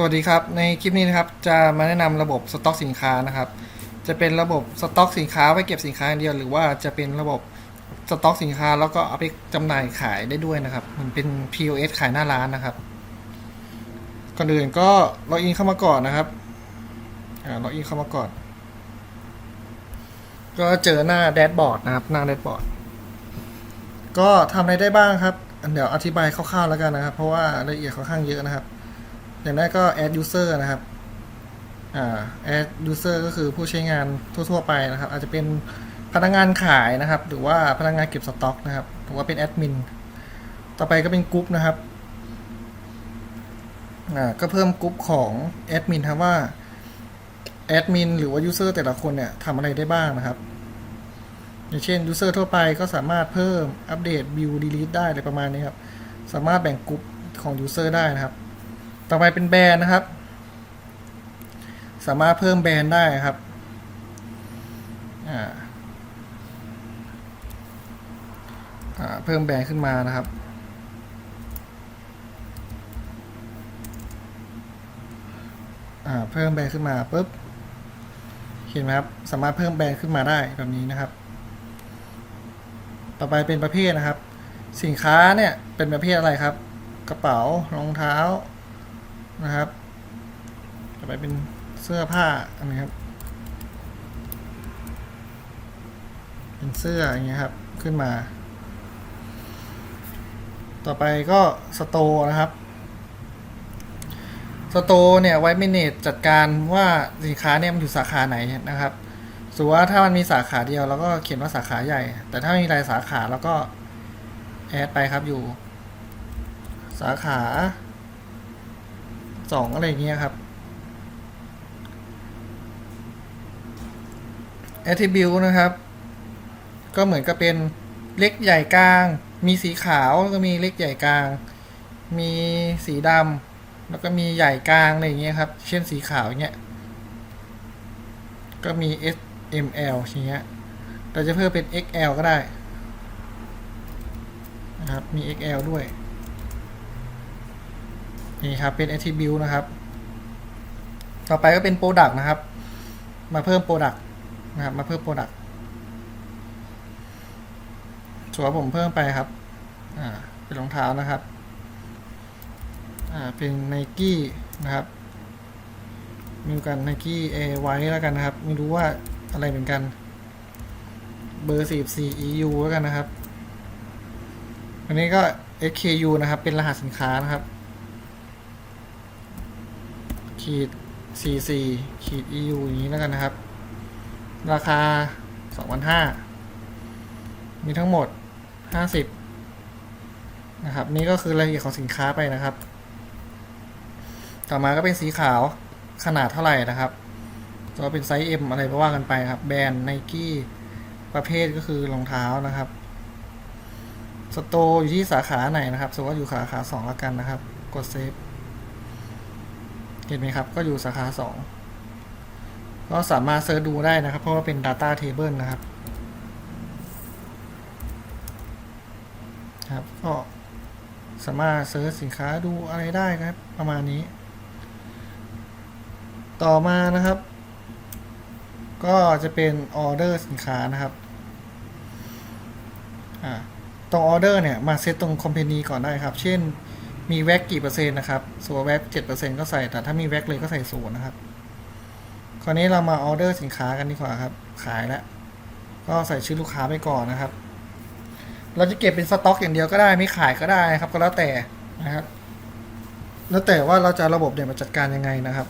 สวัสดีครับ ในคลิปนี้นะครับจะมาแนะนำระบบสต็อกสินค้านะครับ จะเป็นระบบสต็อกสินค้าไว้เก็บสินค้าอย่างเดียว หรือว่าจะเป็นระบบสต็อกสินค้าแล้วก็เอาไปจำหน่ายขายได้ด้วยนะครับมันเป็น POS ขายหน้าร้านนะครับ ก่อนอื่นก็ล็อกอินเข้ามาก่อนนะครับอ่าล็อกอินเข้ามาก่อน ก็เจอหน้าแดชบอร์ดนะครับ หน้าแดชบอร์ดก็ทำอะไรได้บ้างครับเดี๋ยวอธิบายคร่าวๆแล้วกันนะครับ เพราะว่าละเอียดค่อนข้างเยอะนะครับ อย่างแรกก็ add user นะครับ อ่า add user ก็คือผู้ใช้งานทั่ว ๆ ไปนะครับ อาจจะเป็นพนักงานขายนะครับ หรือว่าพนักงานเก็บสต็อกนะครับ หรือว่าเป็นแอดมิน ต่อไปก็เป็นกรุ๊ปนะครับ อ่า ก็เพิ่มกรุ๊ปของแอดมินครับว่าแอดมินหรือว่า user แต่ละคนเนี่ยทำอะไรได้บ้างนะครับ อย่างเช่น user ทั่วไปก็สามารถเพิ่มอัปเดต view delete ได้อะไรประมาณนี้ครับ สามารถแบ่งกรุ๊ปของ user ได้นะครับ ต่อไปเป็นแบรนด์นะครับ สามารถเพิ่มแบรนด์ได้ครับเพิ่มแบรนด์ขึ้นมานะครับเพิ่มแบรนด์ขึ้นมาปุ๊บเห็นไหมครับ สามารถเพิ่มแบรนด์ขึ้นมาได้แบบนี้นะครับ ต่อไปเป็นประเภทนะครับ สินค้าเนี่ยเป็นประเภทอะไรครับ กระเป๋ารองเท้า นะครับต่อไปเป็นเสื้อผ้าอันนี้ครับ เป็นเสื้ออย่างเงี้ยครับขึ้นมา ต่อไปก็สโตร์นะครับสโตร์เนี่ยไว้เมเนจจัดการว่าสินค้าเนี่ยมันอยู่สาขาไหนนะครับสมมติว่าถ้ามันมีสาขาเดียวเราก็เขียนว่าสาขาใหญ่ แต่ถ้ามีหลายสาขาเราก็แอดไปครับอยู่ สาขา สองอะไรเงี้ยครับ attribute นะครับ ก็เหมือนกับเป็นเล็กใหญ่กลาง มีสีขาวแล้วก็มีเล็กใหญ่กลาง มีสีดำแล้วก็มีใหญ่กลางอะไรเงี้ยครับ เช่นสีขาวเงี้ย ก็มี S M L อย่างเงี้ยเราจะเพิ่มเป็น XL ก็ได้นะครับ มี XL ด้วย นี่ครับเป็น attribute นะครับ ต่อไปก็เป็น product นะครับ มาเพิ่ม product นะครับ มาเพิ่ม product ส่วนผมเพิ่มไปครับอ่าเป็นรองเท้านะครับอ่าเป็น Nike นะครับมีกัน Nike Air ไว้แล้วกันนะครับ ไม่รู้ว่าอะไรเหมือนกัน เบอร์ 44 EU แล้วกันนะครับ อันนี้ก็ SKU นะครับ เป็นรหัสสินค้านะครับ ขีด44ขีด EU อย่างนี้แล้วกันนะครับ ราคา2,500มีทั้งหมด50นะครับ นี่ก็คือรายละเอียดของสินค้าไปนะครับ ต่อมาก็เป็นสีขาวขนาดเท่าไหร่นะครับก็เป็นไซส์ M อะไรก็ว่ากันไปครับ แบรนด์ไนกี้ประเภทก็คือรองเท้านะครับ สโตอยู่ที่สาขาไหนนะครับสมมติว่าอยู่สาขาสองล้วกันนะครับ กดเซฟ เห็นไหมครับ ก็อยู่สาขาสองก็สามารถเซิร์ชดูได้นะครับ เพราะว่าเป็น Data Table นะครับ ครับ ก็สามารถเซิร์ชสินค้าดูอะไรได้ครับ ประมาณนี้ ต่อมานะครับ ก็จะเป็นออเดอร์สินค้านะครับตรงออเดอร์เนี่ย มาเซตตรงคอมเพนีก่อนได้ครับ เช่น มีแว็กกี่เปอร์เซ็นต์นะครับส่วนแว็กเจ็ดเปอร์เซ็นต์ก็ใส่แต่ถ้ามีแว็กเลยก็ใส่ศูนย์นะครับ คราวนี้เรามาออเดอร์สินค้ากันดีกว่าครับ ขายแล้วก็ใส่ชื่อลูกค้าไปก่อนนะครับ เราจะเก็บเป็นสต็อก อย่างเดียวก็ได้ไม่ขายก็ได้นะครับ ก็แล้วแต่นะครับ แล้วแต่ว่าเราจะระบบเนี่ยมาจัดการยังไงนะครับ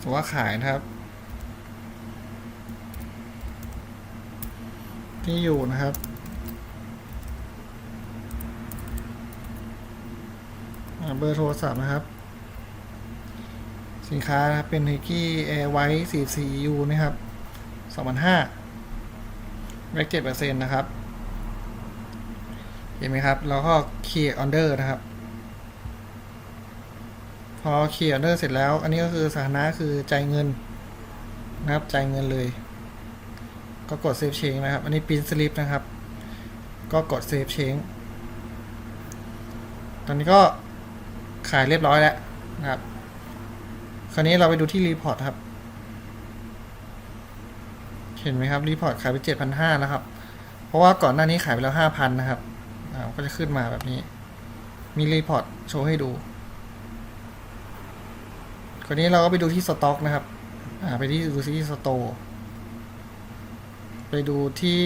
สมมติว่าขายนะครับ ที่อยู่นะครับ อ่า เบอร์โทรศัพท์นะครับ สินค้านะครับเป็น h i k i Air White 44 U นะครับ2005แว็ก7%นต์นะครับ เห็นไหมครับ แล้วก็ Key Order นะครับ พอ Key Order เสร็จแล้ว อันนี้ก็คือสถานะคือจ่ายเงินนะครับ จ่ายเงินเลย ก็กด Save Change นะครับ อันนี้ Print Slip นะครับ ก็กด Save Change ตอนนี้ก็ ขายเรียบร้อยแล้วนะครับ คราวนี้เราไปดูที่รีพอร์ตครับ เห็นไหมครับรีพอร์ตขายไปเจ็ดพันห้านะครับ เพราะว่าก่อนหน้านี้ขายไปแล้วห้าพันนะครับก็จะขึ้นมาแบบนี้ มีรีพอร์ตโชว์ให้ดู คราวนี้เราก็ไปดูที่สต็อกนะครับอ่าไปที่ดูที่สโตไปดูที่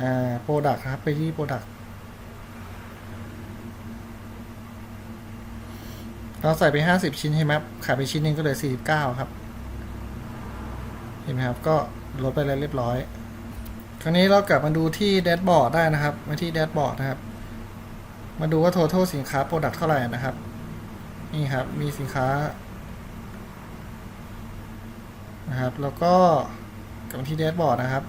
อ่าโปรดักครับ ไปที่โปรดัก เราใส่ไปห้าสิบชิ้นใช่ไหมขายไปชิ้นหนึงก็เหลือสี่สิบเก้าครับ เห็นไหมครับ ก็ลดไปแล้วเรียบร้อย คราวนี้เรากลับมาดูที่แดชบอร์ดได้นะครับ มาที่แดชบอร์ดนะครับ มาดูว่า total สินค้า product เท่าไหร่นะครับ นี่ครับ มีสินค้า นะครับ แล้วก็กลับมาที่แดชบอร์ดนะครับ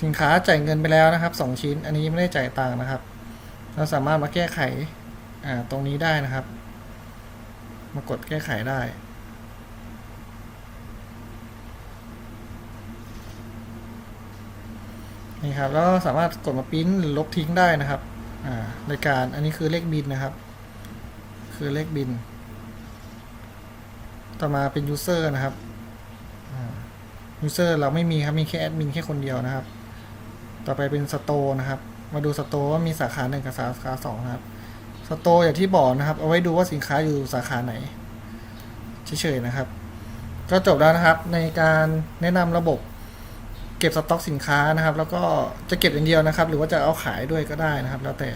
สินค้าจ่ายเงินไปแล้วนะครับสองชิ้น อันนี้ไม่ได้จ่ายตังค์นะครับ เราสามารถมาแก้ไข อ่าตรงนี้ได้นะครับ มากดแก้ไขได้ นี่ครับแล้วสามารถกดมาปริ้นหรือลบทิ้งได้นะครับอ่ารายการอันนี้คือเลขบินนะครับ คือเลขบิน ต่อมาเป็น user นะครับ user เราไม่มีครับมีแค่แอดมินแค่คนเดียวนะครับ ต่อไปเป็น store นะครับ มาดู store ว่ามีสาขาหนึ่งกับสาขาสองนะครับ สโตอย่างที่บอกนะครับ เอาไว้ดูว่าสินค้าอยู่สาขาไหนเฉยๆนะครับ ก็จบแล้วนะครับ ในการแนะนำระบบเก็บสต็อกสินค้านะครับ แล้วก็จะเก็บอย่างเดียวนะครับ หรือว่าจะเอาขายด้วยก็ได้นะครับ แล้วแต่